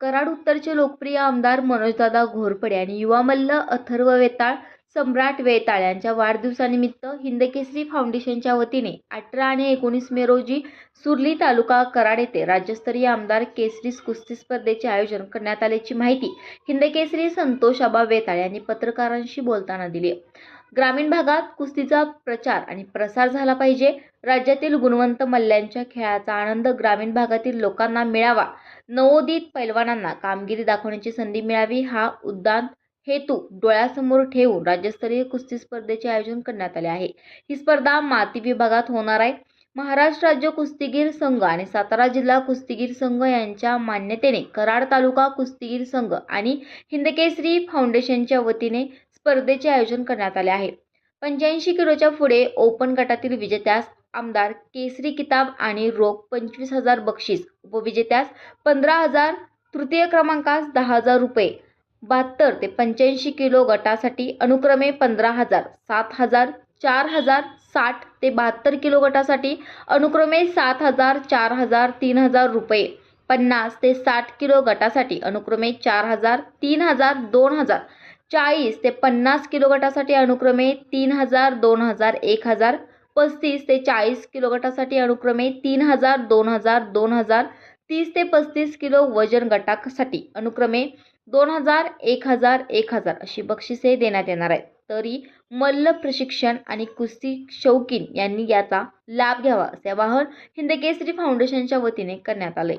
कराड उत्तरचे लोकप्रिय आमदार मनोजदादा घोरपडे आणि युवा मल्ल अथर्व वेताळ सम्राट वेताळ यांच्या वाढदिवसानिमित्त हिंदकेसरी फाउंडेशनच्या वतीने अठरा आणि एकोणीस मे रोजी सुरली तालुका कराड येथे राज्यस्तरीय आमदार केसरी कुस्ती स्पर्धेचे आयोजन करण्यात आल्याची माहिती हिंदकेसरी संतोष आबा वेताळ यांनी पत्रकारांशी बोलताना दिली. ग्रामीण भागात कुस्तीचा प्रचार आणि प्रसार झाला पाहिजे. राज्यातील गुणवंत मल्ल्यांच्या खेळाचा आनंद ग्रामीण भागातील लोकांना मिळावा. नवोदित पैलवानांना कामगिरी दाखवण्याची संधी मिळावी हा उद्दान हेतू डोळ्यासमोर ठेवून राज्यस्तरीय कुस्ती स्पर्धेचे आयोजन करण्यात आले आहे. ही स्पर्धा माती विभागात होणार आहे. महाराष्ट्र राज्य कुस्तीगीर संघ आणि सातारा जिल्हा कुस्तीगीर संघ यांच्या मान्यतेने कराड तालुका कुस्तीगीर संघ आणि हिंदकेसरी फाउंडेशनच्या वतीने स्पर्धेचे आयोजन करण्यात आले आहे. पंच्याऐंशी किलोच्या पुढे ओपन गटातील विजेत्यास आमदार केसरी किताब आणि रोख पंचवीस हजार बक्षीस. उपविजेत्यास पंधरा हजार तृतीय क्रमांकास दहा हजार रुपये. बहात्तर ते पंच्याऐंशी किलो गटासाठी अनुक्रमे पंधरा हजार सात हजार चार हजार साठ ते बहात्तर किलो गटासाठी अनुक्रमे सात हजार चार हजार तीन हजार रुपये. पन्नास ते साठ किलो गटासाठी अनुक्रमे चार हजार तीन हजार दोन हजार. चाळीस ते पन्नास किलो गटासाठी अनुक्रमे तीन हजार दोन हजार एक हजार. पस्तीस ते चाळीस किलो गटासाठी अनुक्रमे तीन हजार दोन हजार दोन हजार तीस ते पस्तीस किलो वजन गटासाठी अनुक्रमे दोन हजार एक हजार एक हजार अशी बक्षिसे देण्यात येणार आहेत. तरी मल्ल प्रशिक्षण आणि कुस्ती शौकीन यांनी याचा लाभ घ्यावा असे आवाहन हिंदकेसरी फाउंडेशनच्या वतीने करण्यात आले.